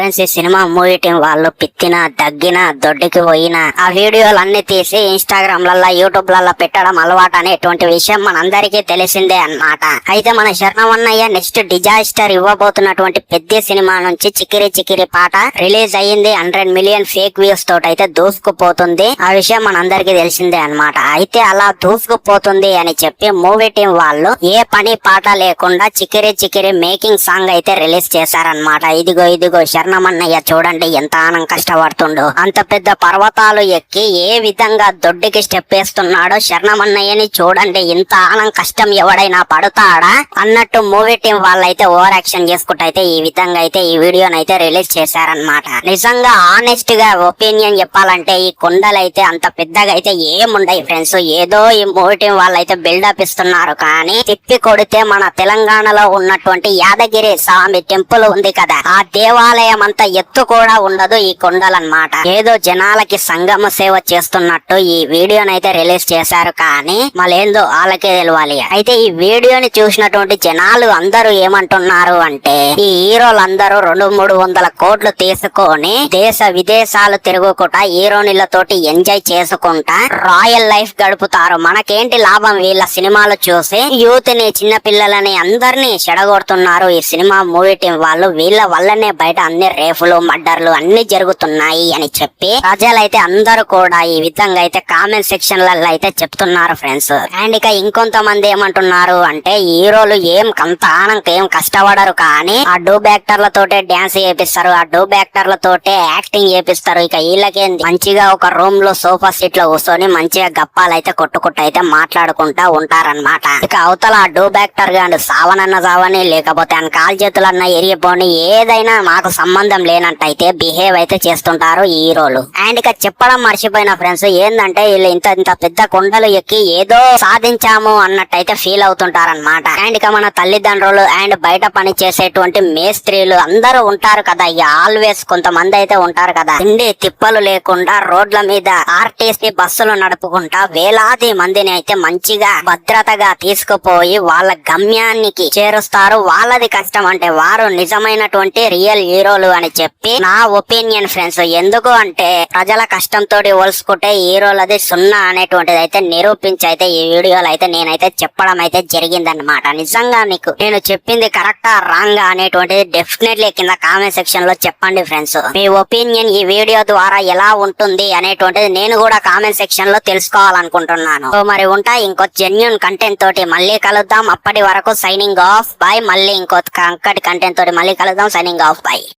Friends ఈ cinema movie team వాళ్ళు పిత్తిన దగ్గిన దొడ్డికి పోయిన ఆ వీడియోలు అన్ని తీసి ఇన్స్టాగ్రామ్ లల్లా యూట్యూబ్ లల్లా పెట్టడం అలవాటు అనేటువంటి విషయం మనందరికీ తెలిసిందే అన్నమాట. అయితే మన శరణవన్నయ్య నెక్స్ట్ డిజాస్టర్ ఇవ్వబోతున్నటువంటి పెద్ద సినిమా నుంచి చికిరి చికిరి పాట రిలీజ్ అయ్యింది. హండ్రెడ్ మిలియన్ ఫేక్ వ్యూస్ తోటి అయితే దూసుకుపోతుంది. ఆ విషయం మనందరికీ తెలిసిందే అన్నమాట. అయితే అలా దూసుకుపోతుంది అని చెప్పి మూవీ టీం వాళ్ళు ఏ పని పాట లేకుండా చికిరి చికిరి మేకింగ్ సాంగ్ అయితే రిలీజ్ చేశారనమాట ఇదిగో ఇదిగో శరణమన్నయ్య చూడండి ఎంత ఆనం కష్టపడుతుండో. అంత పెద్ద పర్వతాలు ఎక్కి ఏ విధంగా దొడ్డికి స్టెప్ వేస్తున్నాడో శరణమన్నయ్యని చూడండి. ఇంత ఆనం కష్టం ఎవడైనా పడతాడా? అన్నట్టు మూవీ టీం వాళ్ళైతే ఓవర్ యాక్షన్ చేసుకుంటూ ఈ విధంగా అయితే ఈ వీడియోనైతే రిలీజ్ చేశారనమాట నిజంగా ఆనెస్ట్గా ఒపీనియన్ చెప్పాలంటే ఈ కొండలైతే అంత పెద్దగా అయితే ఏముండయి ఫ్రెండ్స్ ఏదో ఈ మూవీ టీం వాళ్ళైతే బిల్డప్ ఇస్తున్నారు కానీ తిప్పి కొడితే మన తెలంగాణలో ఉన్నటువంటి యాదగిరి స్వామి టెంపుల్ ఉంది కదా. ఆ దేవాలయం అంత ఎత్తు కూడా ఉండదు ఈ కొండలన్నమాట. ఏదో జనాలకి సంగమ సేవ చేస్తున్నట్టు ఈ వీడియోనైతే రిలీజ్ చేశారు కానీ మళ్ళేందో వాళ్ళకే తెలియాలి అయితే ఈ వీడియోని చూసినటువంటి జనాలు అందరూ ఏమంటున్నారు అంటే ఈ హీరోలందరూ రెండు మూడు వందల కోట్లు తీసుకొని దేశ విదేశాలు తిరుగుకుంటా హీరోనిలతోటి ఎంజాయ్ చేసుకుంటా రాయల్ లైఫ్ గడుపుతారు. మనకేంటి లాభం? వీళ్ళ సినిమాలు చూసి యూత్ని చిన్న పిల్లలని అందరినీ చెడగొడుతున్నారు ఈ సినిమా మూవీ టీం వాళ్ళు. వీళ్ళ వల్లనే బయట అన్ని రేఫులు మర్డర్లు అన్ని జరుగుతున్నాయి అని చెప్పి ప్రజలైతే అందరూ కూడా ఈ విధంగా అయితే కామెంట్ సెక్షన్లలో అయితే చెప్తున్నారు ఫ్రెండ్స్ అండ్ ఇక ఇంకొంతమంది ఏమంటున్నారు అంటే హీరోలు ఏం కంత ఆనంక ఏం కష్టపడరు కానీ ఆ డూబ్ యాక్టర్లతోటే డాన్స్ చేపిస్తారు ఆ డూబ్ యాక్టర్లతోటే యాక్టింగ్ చేపిస్తారు. ఇక వీళ్ళకేంది మంచిగా ఒక రూమ్లో సోఫా సీట్లో కూర్చొని మంచిగా గప్పాలు అయితే కొట్టుకుంటూ అయితే మాట్లాడుకుంటా ఉంటారన్నమాట. ఇక అవతల ఆ డూబ్ యాక్టర్ గాడు సావనన్న సావని లేకపోతే ఆయన కాల్ చేతులన్నా ఎరిగిపోని ఏదైనా మాకు సంబంధం లేనట్టయితే బిహేవ్ అయితే చేస్తుంటారు ఈ హీరోలు. అండ్ ఇక చెప్పడం మర్చిపోయిన ఫ్రెండ్స్ ఏందంటే వీళ్ళు ఇంత ఇంత పెద్ద కొండలు ఎక్కి ఏదో సాధించాము అన్నట్టయితే ఫీల్ అవుతుంటారన్నమాట. అండ్ ఇక మన తల్లిదండ్రులు అండ్ బయట పని చేసేటువంటి మేస్త్రీలు అందరూ ఉంటారు కదా ఇక ఆల్వేస్ కొంతమంది అయితే ఉంటారు కదా. తిండి తిప్పలు లేకుండా రోడ్ల మీద ఆర్టీసీ బస్సులు నడుపుకుంటా వేలాది మందిని అయితే మంచిగా భద్రతగా తీసుకుపోయి వాళ్ళ గమ్యానికి చేరుస్తారు. వాళ్ళది కష్టం అంటే వారు నిజమైనటువంటి రియల్ హీరోలు అని చెప్పి నా ఒపీనియన్ ఫ్రెండ్స్ ఎందుకు అంటే ప్రజల కష్టంతో పోల్చుకుంటే హీరోలది సున్నా అనేటువంటిది అయితే నిరూపించి అయితే ఈ వీడియోలో అయితే నేనైతే చెప్పడం అయితే జరిగిందన్నమాట. నిజంగా నీకు నేను చెప్పింది కరెక్టా రాంగా అనేటువంటిది డెఫినెట్లీ కింద కామెంట్ సెక్షన్లో చెప్పండి ఫ్రెండ్స్. మీ ఒపీనియన్ ఈ వీడియో ద్వారా ఎలా ఉంటుంది అనేటువంటిది నేను కూడా కామెంట్ సెక్షన్లో తెలుసుకోవాలనుకుంటున్నాను. మరి ఉంటా ఇంకో జెన్యున్ కంటెంట్ తోటి మళ్ళీ కలుద్దాం. అప్పటి వరకు సైనింగ్ ఆఫ్ బై మళ్ళీ ఇంకో కంకటి కంటెంట్ తోటి మళ్ళీ కలుద్దాం. Signing off by